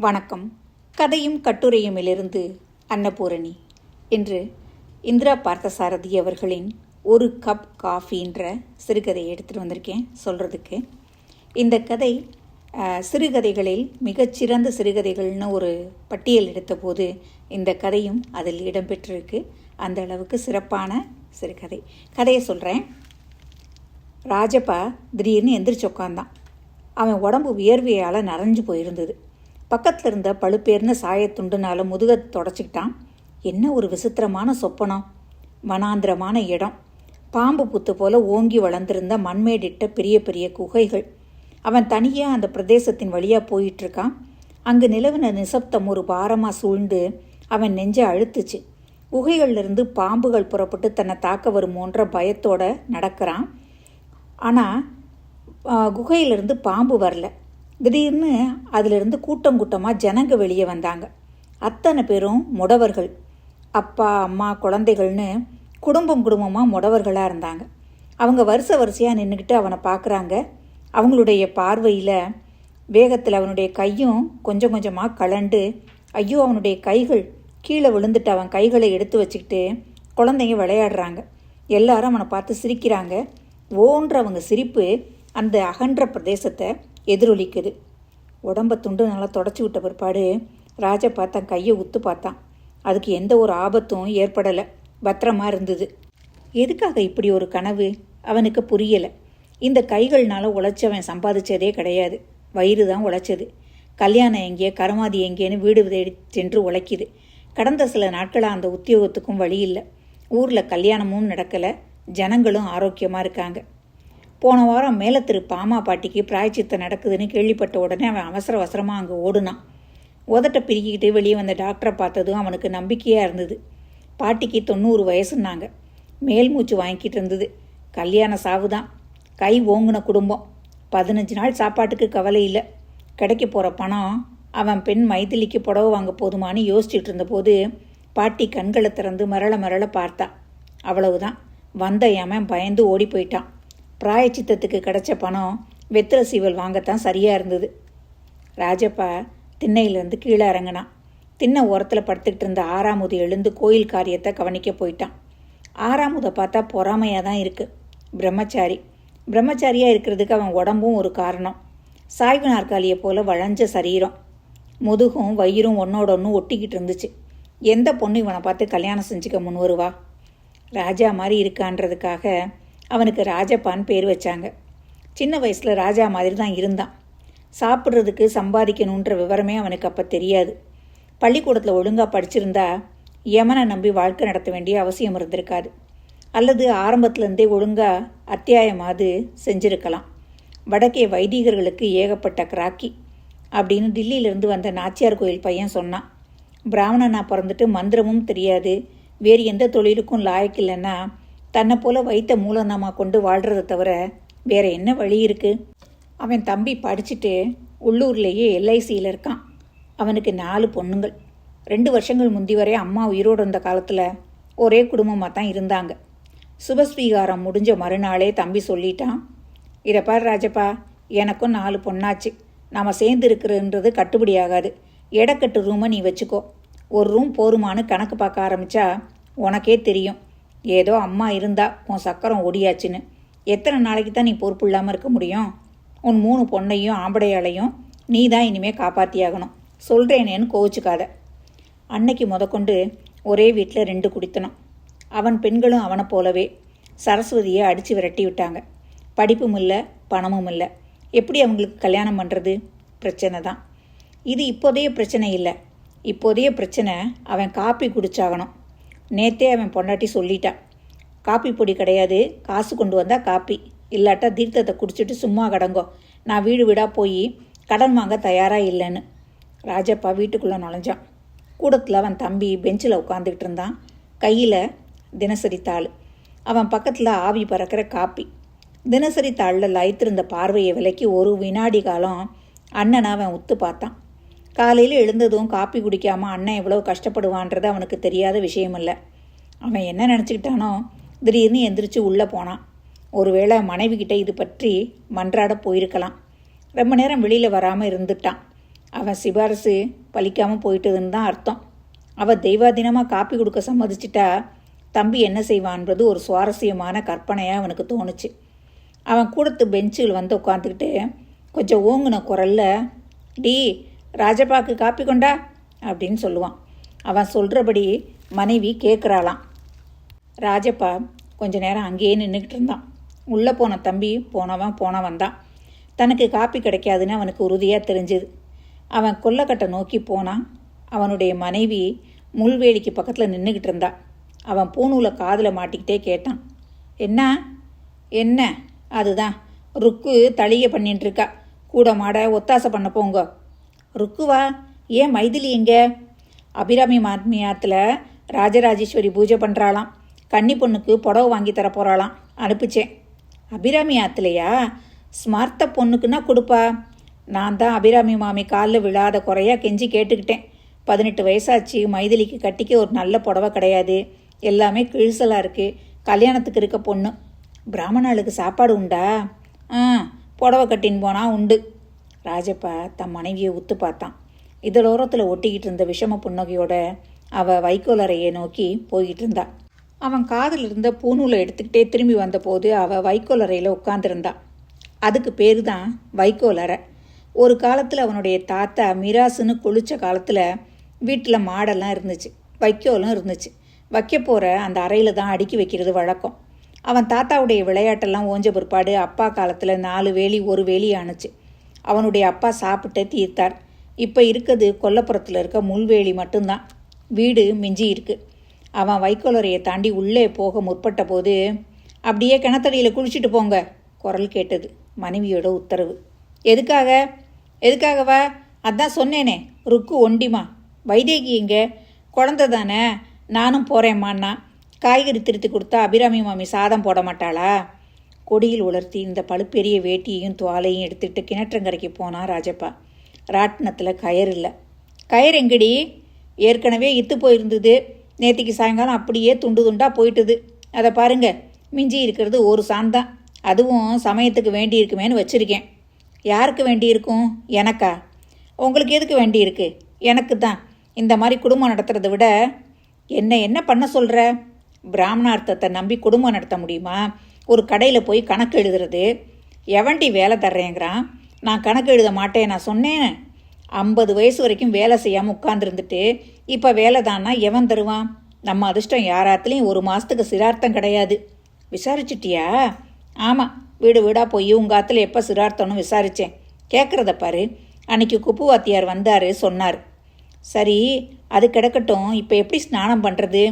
வணக்கம். கதையும் கட்டுரையுமிலிருந்து அன்னபூரணி. என்று இந்திரா பார்த்தசாரதி அவர்களின் ஒரு கப் காஃபின்ற சிறுகதையை எடுத்துகிட்டு வந்திருக்கேன் சொல்கிறதுக்கு இந்த கதை சிறுகதைகளில் மிகச்சிறந்த சிறுகதைகள்னு ஒரு பட்டியல் எடுத்தபோது இந்த கதையும் அதில் இடம்பெற்றிருக்கு. அந்த அளவுக்கு சிறப்பான சிறுகதை. கதையை சொல்கிறேன் ராஜப்பா திடீர்னு எந்திரிச்சு உட்காந்தான் அவன் உடம்பு வியர்வையால் நிறைஞ்சு போயிருந்தது. பக்கத்தில் இருந்த பழுப்பேர்னு சாயத்துண்டுனால முதுக தொடச்சிக்கிட்டான். என்ன ஒரு விசித்திரமான சொப்பனம். வனாந்திரமான இடம். பாம்பு புத்து போல ஓங்கி வளர்ந்திருந்த மண்மேடிட்ட பெரிய பெரிய குகைகள். அவன் தனியாக அந்த பிரதேசத்தின் வழியாக போயிட்டுருக்கான். அங்கு நிலவின நிசப்தம் ஒரு பாரமாக சூழ்ந்து அவன் நெஞ்சை அழுத்துச்சு. குகைகள்லேருந்து பாம்புகள் புறப்பட்டு தன்னை தாக்க வருமோன்ற பயத்தோடு நடக்கிறான். ஆனால் குகையிலிருந்து பாம்பு வரல. திடீர்னு அதிலிருந்து கூட்டம் கூட்டமாக ஜனங்க வெளியே வந்தாங்க. அத்தனை பேரும் முடவர்கள். அப்பா அம்மா குழந்தைகள்னு குடும்பம் குடும்பமாக முடவர்களாக இருந்தாங்க. அவங்க வரிசை வரிசையாக நின்றுக்கிட்டு அவனை பார்க்குறாங்க அவங்களுடைய பார்வையில் வேகத்தில் அவனுடைய கையும் கொஞ்சம் கொஞ்சமாக கலண்டு ஐயோ அவனுடைய கைகள். கீழே விழுந்துட்டு அவன் கைகளை எடுத்து வச்சுக்கிட்டு குழந்தைங்க விளையாடுறாங்க. எல்லாரும் அவனை பார்த்து சிரிக்கிறாங்க. ஓன்ற அவங்க சிரிப்பு அந்த அகன்ற பிரதேசத்தை எதிரொலிக்குது. உடம்ப துண்டு நல்லா தொடச்சி விட்ட பிற்பாடு ராஜா பார்த்தான் கையை உத்து பார்த்தான். அதுக்கு எந்த ஒரு ஆபத்தும் ஏற்படலை. பத்திரமா இருந்தது. எதுக்காக இப்படி ஒரு கனவு? அவனுக்கு புரியலை. இந்த கைகள்னால உழைச்சவன் சம்பாதிச்சதே கிடையாது. வயிறு தான் உழைச்சது. கல்யாணம் எங்கே கரமாதி எங்கேன்னு வீடு தேடி சென்று உழைக்குது. கடந்த சில நாட்களாக அந்த உத்தியோகத்துக்கும் வழி இல்லை. ஊரில் கல்யாணமும் நடக்கலை. ஜனங்களும் ஆரோக்கியமாக இருக்காங்க. போன வாரம் மேலே திரு பாமா பாட்டிக்கு பிராய்ச்சித்தம் நடக்குதுன்னு கேள்விப்பட்ட உடனே அவன் அவசர அவசரமாக அங்கே ஓடுனான். உதட்ட பிரிக்கிக்கிட்டு வெளியே வந்த டாக்டரை பார்த்ததும் அவனுக்கு நம்பிக்கையாக இருந்தது. பாட்டிக்கு தொண்ணூறு வயசுன்னாங்க. மேல் மூச்சு வாங்கிக்கிட்டு இருந்தது. கல்யாண சாவு தான் கை ஓங்குன குடும்பம். பதினஞ்சு நாள் சாப்பாட்டுக்கு கவலை இல்லை. கிடைக்க போகிற பணம் அவன் பெண் மைதிலிக்கு புடவை வாங்க போதுமான்னு யோசிச்சுட்டு இருந்தபோது பாட்டி கண்களை திறந்து மரள மரள பார்த்தா. அவ்வளவுதான். வந்த ஏமன் பயந்து ஓடி போயிட்டான். பிராயச்சித்தத்துக்கு கிடைச்ச பணம் வெத்திர சீவல் வாங்கத்தான் சரியாக இருந்தது. ராஜப்பா திண்ணையிலேருந்து கீழே இறங்கினான். திண்ணை ஓரத்தில் படுத்துக்கிட்டு இருந்த ஆறாமுது எழுந்து கோயில் காரியத்தை கவனிக்க போயிட்டான். ஆறாமுதை பார்த்தா பொறாமையாக தான் இருக்குது பிரம்மச்சாரி. பிரம்மச்சாரியாக இருக்கிறதுக்கு அவன் உடம்பும் ஒரு காரணம். சாய்வு நாற்காலியை போல வளைஞ்ச சரீரம். முதுகும் வயிறும் ஒன்னோட ஒன்று ஒட்டிக்கிட்டு இருந்துச்சு. எந்த பொண்ணு இவனை பார்த்து கல்யாணம் செஞ்சுக்க முன் வருவா ராஜா மாதிரி இருக்கான்றதுக்காக அவனுக்கு ராஜப்பான்னு பேர் வச்சாங்க. சின்ன வயசில் ராஜா மாதிரி தான் இருந்தான். சாப்பிட்றதுக்கு சம்பாதிக்கணுன்ற விவரமே அவனுக்கு அப்போ தெரியாது. பள்ளிக்கூடத்தில் ஒழுங்காக படிச்சிருந்தா யமனை நம்பி வாழ்க்கை நடத்த வேண்டிய அவசியம் இருந்திருக்காது. அல்லது ஆரம்பத்துலேருந்தே ஒழுங்காக அத்தியாயமாவது செஞ்சிருக்கலாம். வடக்கே வைதிகர்களுக்கு ஏகப்பட்ட கிராக்கி அப்படின்னு டில்லியிலேருந்து வந்த நாச்சியார் கோயில் பையன் சொன்னான். பிராமணனாக பிறந்துட்டு மந்திரமும் தெரியாது. வேறு எந்த தொழிலுக்கும் லாயக்கில்லைன்னா தன்னை போல வைத்த மூலநாமா கொண்டு வாழ்கிறத தவிர வேற என்ன வழி இருக்கு? அவன் தம்பி படிச்சுட்டு உள்ளூர்லேயே எல்ஐசியில் இருக்கான். அவனுக்கு நாலு பொண்ணுங்கள். ரெண்டு வருஷங்கள் முந்தி வரை அம்மா உயிரோடு இருந்த காலத்தில் ஒரே குடும்பமாக தான் இருந்தாங்க. சுபஸ்வீகாரம் முடிஞ்ச மறுநாளே தம்பி சொல்லிட்டான் இதை ராஜப்பா எனக்கும் நாலு பொண்ணாச்சு. நாம் சேர்ந்து இருக்கிறன்றது கட்டுப்படி ஆகாது. எடக்கட்டு ரூமை நீ வச்சுக்கோ. ஒரு ரூம் போருமானு கணக்கு பார்க்க ஆரம்பித்தா உனக்கே தெரியும். ஏதோ அம்மா இருந்தா உன் சக்கரம் ஒடியாச்சுன்னு எத்தனை நாளைக்கு தான் நீ பொறுப்பு இல்லாமல் இருக்க முடியும்? உன் மூணு பொண்ணையும் ஆம்படையாளையும் நீ தான் இனிமேல் காப்பாற்றியாகணும் சொல்கிறேனேன்னு கோவிச்சுக்காத. அன்னைக்கு முதற்கொண்டு ஒரே வீட்டில் ரெண்டு குடித்தனம். அவன் பெண்களும் அவனை போலவே சரஸ்வதியை அடித்து விரட்டி விட்டாங்க. படிப்பும் இல்லை பணமும் இல்லை. எப்படி அவங்களுக்கு கல்யாணம் பண்ணுறது பிரச்சனை தான். இது இப்போதைய பிரச்சனை இல்லை. இப்போதைய பிரச்சனை அவன் காப்பி குடிச்சாகணும். நேத்தே அவன் பொண்டாட்டி சொல்லிட்டான் காப்பி பொடி கிடையாது. காசு கொண்டு வந்தால் காப்பி. இல்லாட்டா தீர்த்தத்தை குடிச்சிட்டு சும்மா கடங்கோ. நான் வீடு வீடாக போய் கடன் வாங்க தயாராக இல்லைன்னு. ராஜப்பா வீட்டுக்குள்ளே நுழைஞ்சான். கூடத்தில் அவன் தம்பி பெஞ்சில் உட்காந்துக்கிட்டு இருந்தான். கையில் தினசரி தாள். அவன் பக்கத்தில் ஆவி பறக்கிற காப்பி. தினசரி தாளில் லயித்திருந்த பார்வையை விலக்கி ஒரு வினாடி காலம் அண்ணனை அவன் உத்து பார்த்தான். காலையில் எழுந்ததும் காப்பி குடிக்காமல் அண்ணன் எவ்வளோ கஷ்டப்படுவான்றது அவனுக்கு தெரியாத விஷயம் இல்லை அவன் என்ன நினச்சிக்கிட்டானோ திடீர்னு எந்திரிச்சு உள்ளே போனான். ஒருவேளை மனைவி கிட்ட இது பற்றி மன்றாட போயிருக்கலாம். ரொம்ப நேரம் வெளியில் வராமல் இருந்துட்டான். அவன் சிபாரிசு பலிக்காமல் போயிட்டதுன்னு தான் அர்த்தம். அவள் தெய்வாதீனமாக காப்பி கொடுக்க சம்மதிச்சிட்டா தம்பி என்ன செய்வான்றது ஒரு சுவாரஸ்யமான கற்பனையாக அவனுக்கு தோணுச்சு. அவன் கூடத்து பெஞ்சில் வந்து உட்காந்துக்கிட்டு கொஞ்சம் ஓங்குன குரலில் டி ராஜப்பாக்கு காப்பி கொண்டா? அப்படின்னு சொல்லுவான். அவன் சொல்கிறபடி மனைவி கேட்குறாளாம் ராஜப்பா கொஞ்ச நேரம் அங்கேயே நின்றுக்கிட்டு இருந்தான். உள்ளே போன தம்பி போனவன் போனவன் தான். தனக்கு காப்பி கிடைக்காதுன்னு அவனுக்கு உறுதியாக தெரிஞ்சுது. அவன் கொல்லக்கட்டை நோக்கி போனான் அவனுடைய மனைவி முள்வேலிக்கு பக்கத்தில் நின்றுக்கிட்டு இருந்தா. அவன் பூணூலை காதில் மாட்டிக்கிட்டே கேட்டான். என்ன? என்ன? அதுதான். ருக்கு தளிய பண்ணிட்டுருக்கா கூட மாட ஒத்தாசை பண்ண போங்க. ருக்குவா? ஏன் மைதிலி எங்கே அபிராமி மாத்மியாத்தில் ராஜராஜேஸ்வரி பூஜை பண்ணுறாளாம் கன்னி பொண்ணுக்கு புடவை வாங்கி தர போகிறாளாம் அனுப்பிச்சேன். அபிராமி ஆத்துலையா? ஸ்மார்த்த பொண்ணுக்குன்னா கொடுப்பா. நான் தான் அபிராமி மாமி காலில் விழாத குறையா கெஞ்சி கேட்டுக்கிட்டேன். பதினெட்டு வயசாச்சு மைதிலிக்கு கட்டிக்க ஒரு நல்ல புடவை கிடையாது. எல்லாமே கிழிசலாக இருக்குது கல்யாணத்துக்கு இருக்க பொண்ணு. பிராமணாளுக்கு சாப்பாடு உண்டா? ஆ புடவை கட்டின்னு போனால் உண்டு. ராஜப்பா தன் மனைவியை உத்து பார்த்தான். இதழோரத்தில் ஒட்டிக்கிட்டு இருந்த விஷம புன்னகையோட அவ வைக்கோலறையை நோக்கி போய்கிட்டு இருந்தா. அவன் காதில் இருந்த பூநூலை எடுத்துக்கிட்டே திரும்பி வந்தபோது அவ வைக்கோலறையில் உட்காந்துருந்தா அதுக்கு பேரு தான் வைக்கோலறை ஒரு காலத்தில் அவனுடைய தாத்தா மிராசுன்னு குளிச்ச காலத்தில் வீட்டில் மாடெல்லாம் இருந்துச்சு. வைக்கோலும் இருந்துச்சு. வைக்க போகிற அந்த அறையில் தான் அடுக்கி வைக்கிறது வழக்கம். அவன் தாத்தாவுடைய விளையாட்டெல்லாம் ஓஞ்ச பிற்பாடு அப்பா காலத்தில் நாலு வேலி ஒரு வேலி ஆணுச்சு. அவனுடைய அப்பா சாப்பிட்டு தீர்த்தார். இப்போ இருக்கிறது கொல்லப்புறத்தில் இருக்க முள்வேலி மட்டும்தான். வீடு மிஞ்சி இருக்கு. அவன் வைக்கோலரையை தாண்டி உள்ளே போக முற்பட்ட போது அப்படியே கிணத்தடியில் குளிச்சுட்டு போங்க குரல் கேட்டது மனைவியோட உத்தரவு. எதுக்காக? எதுக்காகவா? அதான் சொன்னேனே ருக்கு ஒண்டிமா வைதேகி இங்கே. குழந்த தானே. நானும் போகிறேம்மான்னா காய்கறி திருத்தி கொடுத்தா அபிராமி மாமி சாதம் போட மாட்டாளா? கொடியில் உலர்த்தி இந்த பழுப்பெரிய வேட்டியையும் துவாலையும் எடுத்துட்டு கிணற்றங்கரைக்கு போனான் ராஜப்பா. ராட்டினத்தில் கயர் இல்லை. கயர் எங்கடி? ஏற்கனவே இத்து போயிருந்தது. நேத்திக்கு சாயங்காலம் அப்படியே துண்டு துண்டாக போயிட்டுது. அதை பாருங்க. மிஞ்சி இருக்கிறது ஒரு சாந்தான் அதுவும் சமயத்துக்கு வேண்டி இருக்குமேன்னு வச்சுருக்கேன். யாருக்கு வேண்டி இருக்கும் எனக்கா? உங்களுக்கு எதுக்கு வேண்டியிருக்கு? எனக்கு தான் இந்த மாதிரி குடும்பம் நடத்துறதை விட என்ன என்ன பண்ண சொல்கிற பிராமணார்த்தத்தை நம்பி குடும்பம் நடத்த முடியுமா? ஒரு கடையில் போய் கணக்கு எழுதுறது. எவன்டி வேலை தர்றேங்கிறான். நான் கணக்கு எழுத மாட்டேன் நான் சொன்னேன். ஐம்பது வயசு வரைக்கும் வேலை செய்யாமல் உட்காந்துருந்துட்டு இப்போ வேலை தானா எவன் தருவான்? நம்ம அதிர்ஷ்டம் யாராத்துலேயும் ஒரு மாதத்துக்கு சிரார்த்தம் கிடையாது. விசாரிச்சிட்டியா? ஆமாம் வீடு வீடாக போய் உங்கள் ஆற்றுல எப்போ சிரார்த்தம்னு விசாரித்தேன் கேட்குறத பாரு. அன்னைக்கு குப்பு வாத்தியார் வந்தார் சொன்னார். சரி அது கிடக்கட்டும். இப்போ எப்படி ஸ்நானம் பண்ணுறது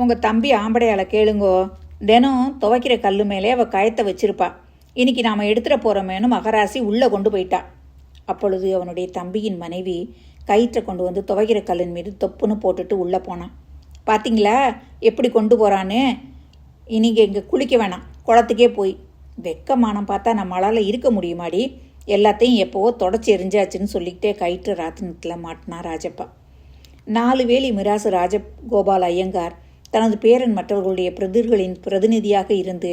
உங்கள் தம்பி ஆம்படையால கேளுங்கோ. தினம் துவைக்கிற கல்லு மேலே அவள் கயத்தை வச்சிருப்பா. இன்னைக்கு நாம் எடுத்துகிட்டு போகிறோமேனு மகராசி உள்ளே கொண்டு போயிட்டா. அப்பொழுது அவனுடைய தம்பியின் மனைவி கயிற்றை கொண்டு வந்து துவைக்கிற கல்லின் மீது தொப்புன்னு போட்டுட்டு உள்ளே போனான் பார்த்தீங்களா எப்படி கொண்டு போகிறான்னு இனிங்க இங்கே குளிக்க வேணாம். குளத்துக்கே போய். வெக்கமானம் பார்த்தா நம்மளால் இருக்க முடியுமாடி? எல்லாத்தையும் எப்போவோ தொடச்சி எரிஞ்சாச்சுன்னு சொல்லிக்கிட்டே கயிற்று ராத்தினத்தில் மாட்டினா ராஜப்பா. நாலு வேலி மிராசு ராஜகோபால் ஐயங்கார் தனது பேரன் மற்றவர்களுடைய பிரதிர்களின் பிரதிநிதியாக இருந்து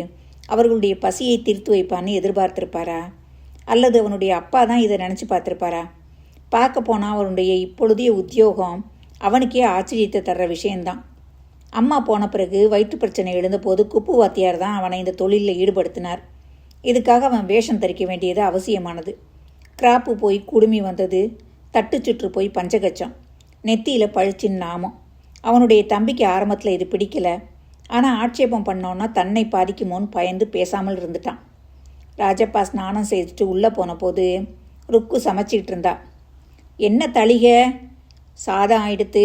அவர்களுடைய பசியை தீர்த்து வைப்பான்னு எதிர்பார்த்திருப்பாரா? அல்லது அவனுடைய அப்பா தான் இதை நினச்சி பார்த்துருப்பாரா? பார்க்க போனால் அவனுடைய இப்பொழுதைய உத்தியோகம் அவனுக்கே ஆச்சரியத்தை தர்ற விஷயந்தான் அம்மா போன பிறகு வயிற்று பிரச்சனை எழுந்தபோது குப்பு வாத்தியார் தான் அவனை இந்த தொழிலில் ஈடுபடுத்தினார். இதுக்காக அவன் வேஷம் தரிக்க வேண்டியது அவசியமானது. கிராப்பு போய் குடுமி வந்தது தட்டு சுற்று போய் பஞ்சகச்சம் நெத்தியில் பழிச்சின் நாமம். அவனுடைய தம்பிக்கு ஆரம்பத்தில் இது பிடிக்கல. ஆனால் ஆட்சேபம் பண்ணோன்னா தன்னை பாதிக்குமோன்னு பயந்து பேசாமல் இருந்துட்டான். ராஜப்பா ஸ்நானம் செய்துட்டு உள்ளே போன போது ருக்கு சமைச்சிக்கிட்டு இருந்தா. என்ன தளிக? சாதம் எடுத்து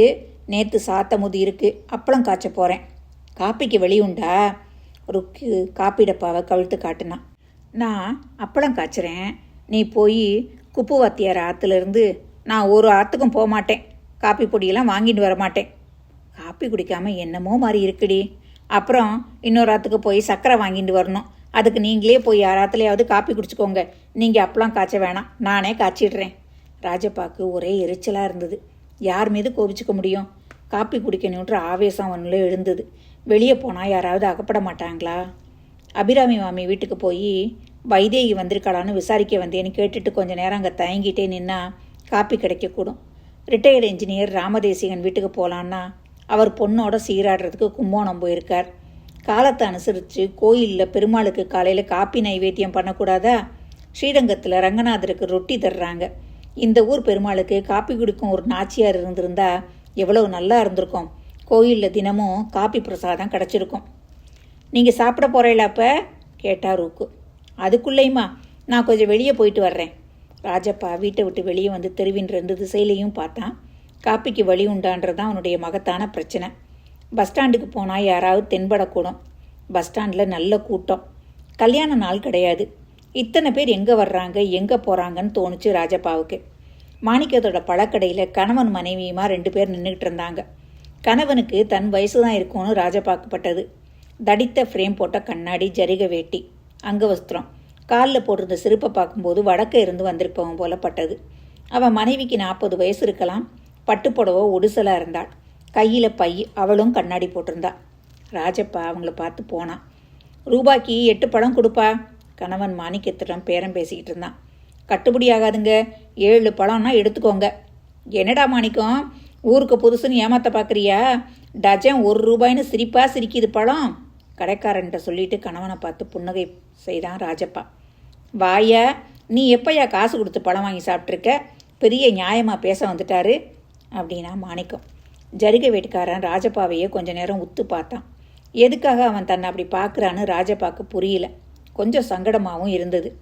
நேற்று சாத்தமுது இருக்கு. அப்பளம் காய்ச்ச போகிறேன் காப்பிக்கு வெளியுண்டா ருக்கு காப்பிடப்பாவை கவிழ்த்து காட்டினான் நான் அப்பளம் காய்ச்சுறேன். நீ போய் குப்பு வாத்தியார் ஆற்றுலேருந்து நான் ஒரு ஆற்றுக்கும் போக மாட்டேன் காப்பி பொடியெல்லாம் வாங்கிட்டு வர மாட்டேன். காப்பி குடிக்காம என்னமோ மாதிரி இருக்குடி. அப்புறம் இன்னொரு ஆற்றுக்கு போய் சர்க்கரை வாங்கிட்டு வரணும். அதுக்கு நீங்களே போய் யாராத்துலையாவது காப்பி குடிச்சுக்கோங்க. நீங்கள் அப்பளம் காய்ச்ச வேணாம். நானே காய்ச்சிடுறேன். ராஜப்பாக்கு ஒரே எரிச்சலாக இருந்தது. யார் மீது கோபிச்சுக்க முடியும்? காப்பி குடிக்கணுன்ற ஆவேசம் அவனில் எழுந்தது. வெளியே போனால் யாராவது அகப்பட மாட்டாங்களா? அபிராமி மாமி வீட்டுக்கு போய் வைதேகி வந்திருக்காளான்னு விசாரிக்க வந்தேன்னு கேட்டுட்டு கொஞ்சம் நேரம் அங்கே தயங்கிட்டே நின்னா காப்பி கிடைக்கக்கூடும். ரிட்டையர்டு இன்ஜினியர் ராமதேசிகன் வீட்டுக்கு போகலான்னா அவர் பொண்ணோட சீராடுறதுக்கு கும்போணம் போயிருக்கார். காலத்தை அனுசரித்து கோயிலில் பெருமாளுக்கு காலையில் காப்பி நைவேத்தியம் பண்ணக்கூடாதா? ஸ்ரீரங்கத்தில் ரங்கநாதருக்கு ரொட்டி தர்றாங்க. இந்த ஊர் பெருமாளுக்கு காப்பி குடிக்கும் ஒரு நாச்சியார் இருந்திருந்தா எவ்வளவு நல்லா இருந்திருக்கும். கோயிலில் தினமும் காப்பி பிரசாதம் கிடச்சிருக்கும். நீங்கள் சாப்பிட போகிறீங்களாப்ப கேட்டா ரூக்கு. அதுக்குள்ளேயுமா? நான் கொஞ்சம் வெளியே போயிட்டு வர்றேன். ராஜப்பா வீட்டை விட்டு வெளியே வந்து தெருவின் ரெண்டு திசையிலையும் பார்த்தான். காப்பிக்கு வழி உண்டான்றது தான் அவனுடைய மகத்தான பிரச்சனை. பஸ் ஸ்டாண்டுக்கு போனால் யாராவது தென்படக்கூடும். பஸ் ஸ்டாண்டில் நல்ல கூட்டம். கல்யாண நாள் கிடையாது. இத்தனை பேர் எங்கே வர்றாங்க எங்கே போகிறாங்கன்னு தோணுச்சு ராஜப்பாவுக்கு. மாணிக்கத்தோட பழக்கடையில் கணவன் மனைவியுமா ரெண்டு பேர் நின்றுக்கிட்டு இருந்தாங்க. கணவனுக்கு தன் வயசு தான் இருக்கும்னு ராஜப்பாக்கப்பட்டது தடித்த ஃப்ரேம் போட்ட கண்ணாடி ஜரிக வேட்டி அங்கவஸ்திரம் காலில் போட்டிருந்த செருப்பை பார்க்கும்போது வடக்க இருந்து வந்திருப்பவன் போல பட்டது. அவன் மனைவிக்கு நாற்பது வயசு இருக்கலாம். பட்டுப்புடவோ ஒடுசலாக இருந்தாள். கையில் பை அவளும் கண்ணாடி போட்டிருந்தாள் ராஜப்பா அவங்கள பார்த்து போனான் ரூபாய்க்கு எட்டு பழம் கொடுப்பா. கணவன் மாணிக்கத்திடம் பேரம் பேசிக்கிட்டு இருந்தான். கட்டுப்படி ஆகாதுங்க. ஏழு பழம்னா எடுத்துக்கோங்க. என்னடா மாணிக்கம்? ஊருக்கு புதுசுன்னு ஏமாத்த பார்க்குறியா டஜன் ஒரு ரூபாய்னு சிரிப்பா சிரிக்குது பழம். கடைக்காரன்ட்ட சொல்லிட்டு கணவனை பார்த்து புன்னகை செய்தான் ராஜப்பா. வாயா நீ எப்பயா காசு கொடுத்து பழம் வாங்கி சாப்பிட்ருக்க பெரிய நியாயமாக பேச வந்துட்டாரு. அப்படின்னா மாணிக்கம். ஜரிகை வீட்டுக்காரன் ராஜப்பாவையே கொஞ்ச நேரம் உத்து பார்த்தான். எதுக்காக அவன் தன்னை அப்படி பார்க்குறான்னு ராஜப்பாக்கு புரியல. கொஞ்சம் சங்கடமாகவும் இருந்தது.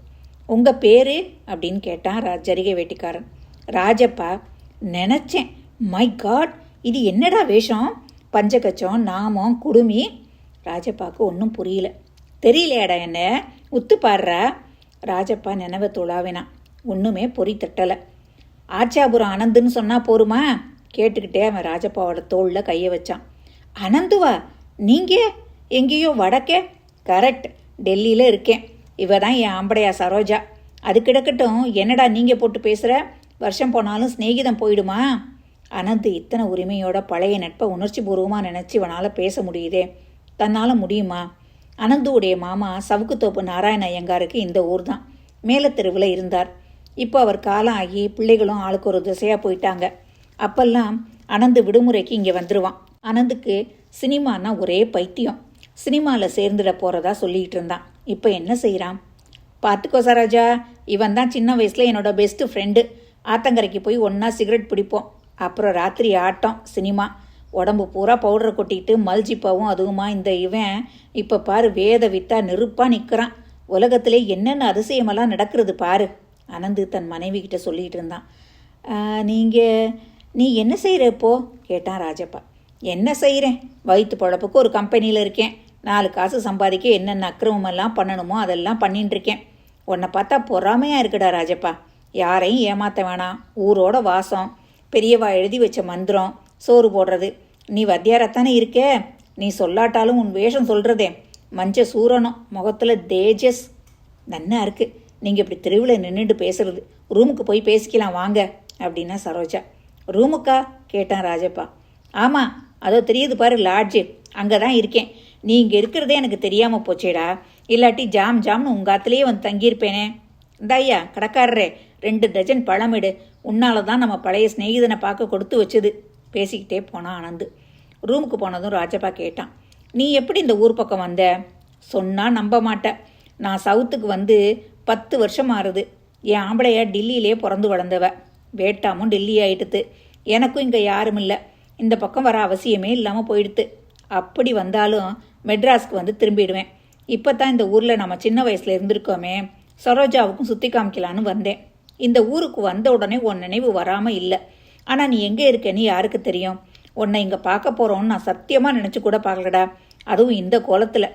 உங்கள் பேர்? அப்படின்னு கேட்டான் ரா ஜரிகை வேட்டிக்காரன். ராஜப்பா நினச்சேன். மை காட் இது என்னடா வேஷம்? பஞ்சகச்சம் நாமம் குடுமி? ராஜப்பாவுக்கு ஒன்றும் புரியல. தெரியலையாடா என்ன? உத்து பாடுறா? ராஜப்பா நினைவை துளாவினான். ஒன்றுமே பொறி தட்டலை. ஆச்சாபுரம் அனந்துன்னு சொன்னால் போருமா? கேட்டுக்கிட்டே அவன் ராஜப்பாவோட தோளில் கையை வச்சான். அனந்துவா நீங்கள் எங்கேயோ வடக்கே? கரெக்ட் டெல்லியில் இருக்கேன். இவ தான் என் ஆம்படையா சரோஜா. அது கிடக்கட்டும் என்னடா நீங்கள் போட்டு பேசுகிற வருஷம் போனாலும் சிநேகிதம் போயிடுமா? அனந்து இத்தனை உரிமையோட பழைய நட்பை உணர்ச்சி பூர்வமாக நினச்சி இவனால் பேச முடியுதே. தன்னால் முடியுமா? அனந்துவுடைய மாமா சவுக்குத்தோப்பு நாராயண ஐயங்காருக்கு இந்த ஊர் தான் மேலத்தெருவில் இருந்தார். இப்போ அவர் காலம் ஆகி பிள்ளைகளும் ஆளுக்கு ஒரு திசையாக போயிட்டாங்க. அப்பெல்லாம் அனந்து விடுமுறைக்கு இங்கே வந்துடுவான் அனந்துக்கு சினிமானா ஒரே பைத்தியம். சினிமாவில் சேர்ந்துட போகிறதா சொல்லிகிட்டு இருந்தான். இப்போ என்ன செய்கிறான் பார்த்துக்கோ சரோஜா இவன் தான் சின்ன வயசில் என்னோட பெஸ்ட்டு ஃப்ரெண்டு ஆத்தங்கரைக்கு போய் ஒன்றா சிகரெட் பிடிப்போம். அப்புறம் ராத்திரி ஆட்டம் சினிமா. உடம்பு பூரா பவுடரை கொட்டிக்கிட்டு மல்ஜிப்பாவும் அதுவுமா இந்த இவன். இப்போ பாரு வேத வித்தா நெருப்பாக நிற்கிறான் உலகத்திலே என்னென்ன அதிசயமெல்லாம் நடக்கிறது பாரு. அனந்து தன் மனைவி கிட்ட சொல்லிகிட்டு இருந்தான் நீங்கள் நீ என்ன செய்கிற இப்போ? கேட்டான் ராஜப்பா. என்ன செய்கிறேன் வயிற்று பொழப்புக்கு ஒரு கம்பெனியில் இருக்கேன். நாலு காசு சம்பாதிக்க என்னென்ன அக்கிரமமெல்லாம் பண்ணணுமோ அதெல்லாம் பண்ணிட்டுருக்கேன் உன்னை பார்த்தா பொறாமையாக இருக்குடா ராஜப்பா. யாரையும் ஏமாற்ற வேணாம். ஊரோட வாசம். பெரியவா எழுதி வச்ச மந்திரம். சோறு போடுறது. நீ வத்தியாரத்தானே இருக்க? நீ சொல்லாட்டாலும் உன் வேஷம் சொல்கிறதே மஞ்ச சூரனும் முகத்தில் தேஜஸ். நன்னா இருக்குது நீங்கள் இப்படி தெருவில் நின்றுட்டு பேசுறது. ரூமுக்கு போய் பேசிக்கலாம் வாங்க அப்படின்னா சரோஜா. ரூமுக்கா? கேட்டான் ராஜப்பா. ஆமாம் அதோ தெரியுது பாரு லாட்ஜு. அங்கே தான் இருக்கேன். நீ இங்கே இருக்கிறதே எனக்கு தெரியாமல் போச்சேடா. இல்லாட்டி ஜாம் ஜாம்னு உங்கள் ஆத்துலேயே வந்து தங்கியிருப்பேனே. இந்தாய்யா கடக்காரரே ரெண்டு டஜன் பழமிடு உன்னால தான் நம்ம பழைய சிநேகிதனை பார்க்க கொடுத்து வச்சது. பேசிக்கிட்டே போனான் ஆனந்து. ரூமுக்கு போனதும் ராஜப்பா கேட்டான். நீ எப்படி இந்த ஊர் பக்கம் வந்த? சொன்னால் நம்ப மாட்டேன் நான் சவுத்துக்கு வந்து பத்து வருஷம் ஆறுது. என் ஆம்பளையா டில்லியிலே பிறந்து வளர்ந்தவ. வேட்டாமும் டெல்லி ஆயிட்டுது எனக்கும் இங்கே யாரும் இல்லை. இந்த பக்கம் வர அவசியமே இல்லாமல் போயிடுத்து. அப்படி வந்தாலும் மெட்ராஸ்க்கு வந்து திரும்பிடுவேன். இப்போ தான் இந்த ஊரில் நம்ம சின்ன வயசில் இருந்திருக்கோமே. சரோஜாவுக்கும் சுற்றி காமிக்கலான்னு வந்தேன். இந்த ஊருக்கு வந்த உடனே உன் நினைவு வராமல் இல்லை. ஆனால் நீ எங்கே இருக்கேன்னு யாருக்கு தெரியும்? உன்னை இங்கே பார்க்க போகிறோன்னு நான் சத்தியமாக நினச்சி கூட பார்க்கலடா. அதுவும் இந்த கோலத்தில்.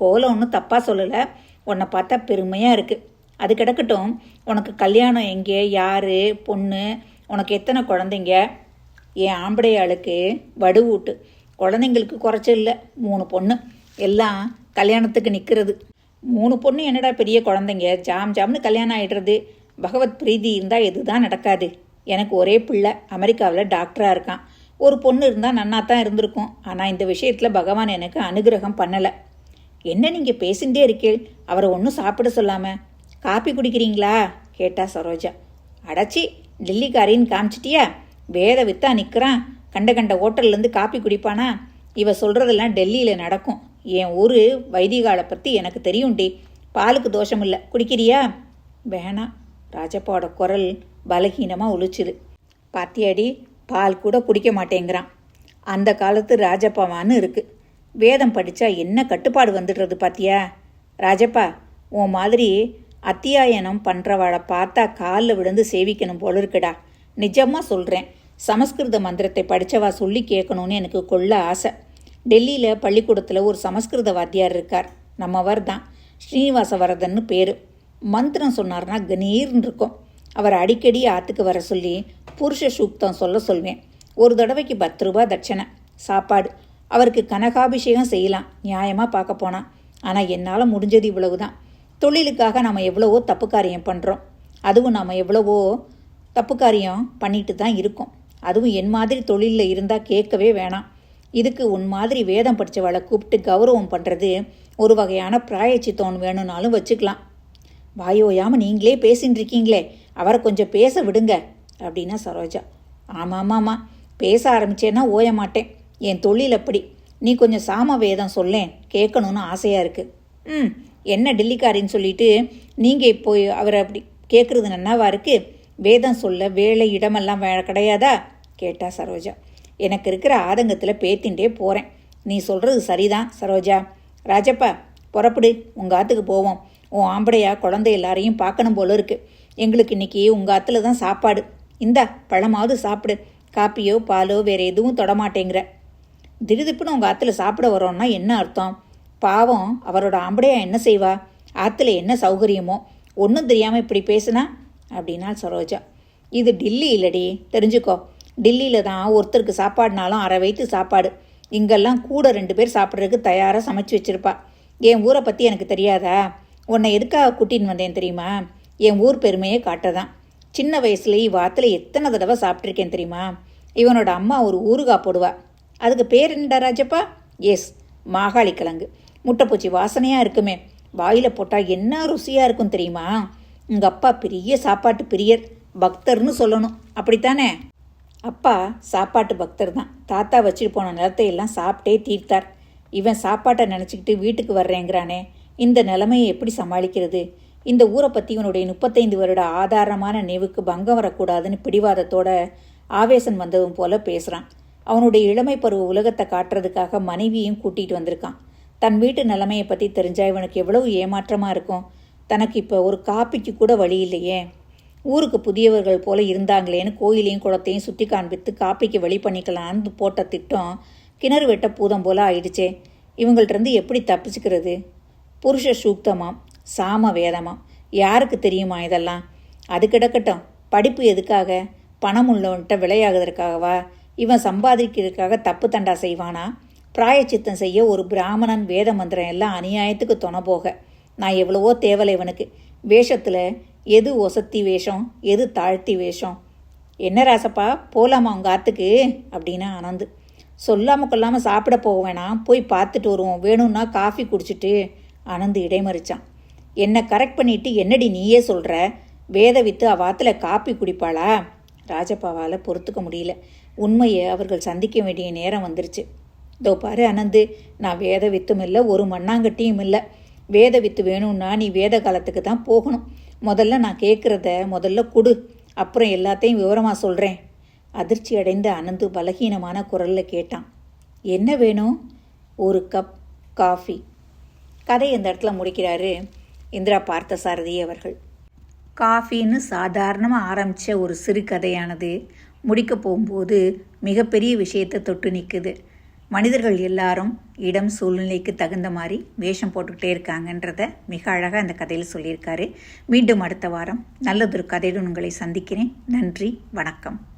கோலம் ஒன்றும் தப்பாக சொல்லலை. உன்னை பார்த்தா பெருமையாக இருக்குது அது கிடக்கட்டும். உனக்கு கல்யாணம் எங்கே? யார்? பொண்ணு? உனக்கு எத்தனை குழந்தைங்க? என் ஆம்படையாளுக்கு வடுவூட்டு குழந்தைங்களுக்கு குறைச்சல் இல்லை. மூணு பொண்ணு. எல்லாம் கல்யாணத்துக்கு நிற்கிறது மூணு பொண்ணு என்னடா பெரிய குழந்தைங்க? ஜாம் ஜாம்னு கல்யாணம் ஆயிடுறது. பகவத் பிரீதி இருந்தால் எதுதான் நடக்காது. எனக்கு ஒரே பிள்ளை. அமெரிக்காவில் டாக்டராக இருக்கான். ஒரு பொண்ணு இருந்தால் நன்னா தான் இருந்திருக்கும். ஆனால் இந்த விஷயத்தில் பகவான் எனக்கு அனுகிரகம் பண்ணலை. என்ன நீங்கள் பேசிகிட்டே இருக்கீள்? அவரை ஒன்றும் சாப்பிட சொல்லாமல் காப்பி குடிக்கிறீங்களா? கேட்டா சரோஜா. அடச்சி டெல்லிக்காரின்னு காமிச்சிட்டியா? வேத வித்தா நிற்கிறான் கண்ட கண்ட ஹோட்டல்லேருந்து காப்பி குடிப்பானா? இவ சொல்கிறதெல்லாம் டெல்லியில் நடக்கும். என் ஊர் வைதிகாலை பற்றி எனக்கு தெரியும்டி. பாலுக்கு தோஷம் இல்லை. குடிக்கிறியா? வேணாம் ராஜப்பாவோட குரல் பலகீனமாக ஒழிச்சுது பாத்தியாடி பால் கூட குடிக்க மாட்டேங்கிறான். அந்த காலத்து ராஜப்பாவான்னு இருக்கு. வேதம் படித்தா என்ன கட்டுப்பாடு வந்துடுறது பாத்தியா? ராஜப்பா உன் மாதிரி அத்தியாயனம் பண்ணுறவாளை பார்த்தா காலில் விழுந்து சேவிக்கணும் போல இருக்குடா. நிஜமாக சொல்கிறேன் சமஸ்கிருத மந்திரத்தை படித்தவா சொல்லி கேட்கணும்னு எனக்கு கொள்ள ஆசை. டெல்லியில் பள்ளிக்கூடத்தில் ஒரு சமஸ்கிருத வாத்தியார் இருக்கார். நம்மவர் தான். ஸ்ரீனிவாச வரதன்னு பேர். மந்திரம் சொன்னார்னா கணீர்னு இருக்கும். அவர் அடிக்கடி ஆற்றுக்கு வர சொல்லி புருஷ சூக்தம் சொல்ல சொல்வேன். ஒரு தடவைக்கு பத்து ரூபா தட்சணை. சாப்பாடு. அவருக்கு கனகாபிஷேகம் செய்யலாம். நியாயமாக பார்க்க போனான் ஆனால் என்னால் முடிஞ்சது இவ்வளவு தான் தொழிலுக்காக நம்ம எவ்வளவோ தப்பு காரியம் பண்ணுறோம் அதுவும் நாம் எவ்வளவோ தப்பு காரியம் பண்ணிட்டு தான் இருக்கோம். அதுவும் என் மாதிரி தொழிலில் இருந்தால் கேட்கவே வேணாம். இதுக்கு உன் மாதிரி வேதம் படித்தவளை கூப்பிட்டு கௌரவம் பண்ணுறது ஒரு வகையான பிராயச்சித்தோன் வேணும்னாலும் வச்சுக்கலாம். வாயோயாமல் நீங்களே பேசின்னு இருக்கீங்களே அவரை கொஞ்சம் பேச விடுங்க அப்படின்னா சரோஜா. ஆமாம் ஆமாம் பேச ஆரம்பிச்சேன்னா ஓய மாட்டேன். என் தொழில் அப்படி. நீ கொஞ்சம் சாம வேதம் சொல்லேன் கேட்கணும்னு ஆசையாக இருக்குது ம் என்ன டெல்லிக்காரின்னு சொல்லிட்டு நீங்கள் இப்போ அவரை அப்படி கேட்குறது நன்னாவா இருக்குது வேதம் சொல்ல வேலை இடமெல்லாம் வே கிடையாதா? கேட்டா சரோஜா. எனக்கு இருக்கிற ஆதங்கத்தில் பேத்தின்ண்டே போகிறேன் நீ சொல்கிறது சரிதான் சரோஜா. ராஜப்பா புறப்படு. உங்கள் ஆற்றுக்கு போவோம். உன் ஆம்படையா குழந்தை எல்லாரையும் பார்க்கணும் போல இருக்குது எங்களுக்கு இன்னைக்கு உங்கள் ஆற்றுல தான் சாப்பாடு. இந்தா பழமாவது சாப்பிடு. காப்பியோ பாலோ வேறு எதுவும் தொடமாட்டேங்கிற திடுதிப்புன்னு உங்கள் ஆற்றுல சாப்பிட வரோன்னா என்ன அர்த்தம்? பாவம் அவரோட ஆம்படையா என்ன செய்வா? ஆற்றுல என்ன சௌகரியமோ? ஒன்றும் தெரியாமல் இப்படி பேசுனா? அப்படின்னா சரோஜா. இது டில்லி இல்லடி தெரிஞ்சுக்கோ. டில்லியில் தான் ஒருத்தருக்கு சாப்பாடுனாலும் அரை வயிற்று சாப்பாடு. இங்கெல்லாம் கூட ரெண்டு பேர் சாப்பிட்றதுக்கு தயாராக சமைச்சு வச்சுருப்பா. என் ஊரை பற்றி எனக்கு தெரியாதா? உன்னை எதுக்காக கூட்டின்னு வந்தேன் தெரியுமா? என் ஊர் பெருமையை காட்டதான். சின்ன வயசுலேயே வாத்தில் எத்தனை தடவை சாப்பிட்ருக்கேன் தெரியுமா? இவனோட அம்மா ஒரு ஊறுகாய் போடுவா. அதுக்கு பேர் என்னடா ராஜப்பா? எஸ் மாகாளி கிழங்கு முட்டைப்பூச்சி வாசனையாக இருக்குமே. வாயில் போட்டால் என்ன ருசியாக இருக்கும் தெரியுமா? உங்கள் அப்பா பெரிய சாப்பாட்டு பிரியர் பக்தர்னு சொல்லணும். அப்படித்தானே? அப்பா சாப்பாட்டு பக்தர் தான். தாத்தா வச்சுட்டு போன நிலத்தையெல்லாம் சாப்பிட்டே தீர்த்தார். இவன் சாப்பாட்டை நினச்சிக்கிட்டு வீட்டுக்கு வர்றேங்கிறானே. இந்த நிலைமையை எப்படி சமாளிக்கிறது? இந்த ஊரை பற்றி இவனுடைய முப்பத்தைந்து வருட ஆதாரமான நினைவுக்கு பங்கம் வரக்கூடாதுன்னு பிடிவாதத்தோட ஆவேசன் வந்தவன் போல பேசுகிறான் அவனுடைய இளமை பருவ உலகத்தை காட்டுறதுக்காக மனைவியும் கூட்டிகிட்டு வந்திருக்கான். தன் வீட்டு நிலைமையை பற்றி தெரிஞ்சா இவனுக்கு எவ்வளவு ஏமாற்றமாக இருக்கும்? தனக்கு இப்போ ஒரு காப்பிக்கு கூட வழி இல்லையே. ஊருக்கு புதியவர்கள் போல இருந்தாங்களேன்னு கோயிலையும் குளத்தையும் சுற்றி காண்பித்து காப்பிக்கு வழி பண்ணிக்கலான்னு போட்ட திட்டம் கிணறு வெட்ட பூதம் போல ஆயிடுச்சே. இவங்கள்ட்ட எப்படி தப்பிச்சுக்கிறது? புருஷ சூக்தமாம் சாம வேதமாம் யாருக்கு தெரியுமா இதெல்லாம்? அது கிடக்கட்டும். படிப்பு எதுக்காக? பணம் உள்ளவன்கிட்ட விளையாகுதற்காகவா இவன் சம்பாதிக்கிறதுக்காக தப்பு தண்டா செய்வானா? பிராயச்சித்தம் செய்ய ஒரு பிராமணன் வேத மந்திரம் எல்லாம் அநியாயத்துக்கு துணை போக. நான் எவ்வளவோ தேவலை இவனுக்கு. வேஷத்தில் எது ஒசத்தி வேஷம் எது தாழ்த்தி வேஷம்? என்ன ராசப்பா போகலாமா உங்கள் ஆத்துக்கு? அப்படின்னா ஆனந்து சொல்லாமல் கொல்லாமல் சாப்பிட போக வேணாம் போய் பார்த்துட்டு வருவோம் வேணும்னா காஃபி குடிச்சிட்டு ஆனந்து இடைமறிச்சான். என்னை கரெக்ட் பண்ணிட்டு என்னடி நீயே சொல்கிற வேத வித்து அவ்வாத்தில் காப்பி குடிப்பாளா? ராஜப்பாவால் பொறுத்துக்க முடியல. உண்மையை அவர்கள் சந்திக்க வேண்டிய நேரம் வந்துருச்சு. இதோ பாரு அனந்து நான் வேத வித்தும் இல்லை ஒரு மண்ணாங்கட்டியும் இல்லை. வேத வித்து வேணும்னா நீ வேத காலத்துக்கு தான் போகணும். முதல்ல நான் கேட்குறத முதல்ல கொடு. அப்புறம் எல்லாத்தையும் விவரமாக சொல்கிறேன் அதிர்ச்சி அடைந்த அனந்து பலகீனமான குரலில் கேட்டான். என்ன வேணும்? ஒரு கப் காஃபி. கதை இந்த இடத்துல முடிக்கிறாரு இந்திரா பார்த்தசாரதி அவர்கள். காஃபின்னு சாதாரணமாக ஆரம்பித்த ஒரு சிறு கதையானது முடிக்க போகும்போது மிகப்பெரிய விஷயத்தை தொட்டு நிற்குது மனிதர்கள் எல்லாரும் இடம் சூழ்நிலைக்கு தகுந்த மாதிரி வேஷம் போட்டுக்கிட்டே இருக்காங்கன்றத மிக அழகாக அந்த கதையில் சொல்லியிருக்காரு. மீண்டும் அடுத்த வாரம் நல்லதொரு கதையுடன் உங்களை சந்திக்கிறேன். நன்றி வணக்கம்.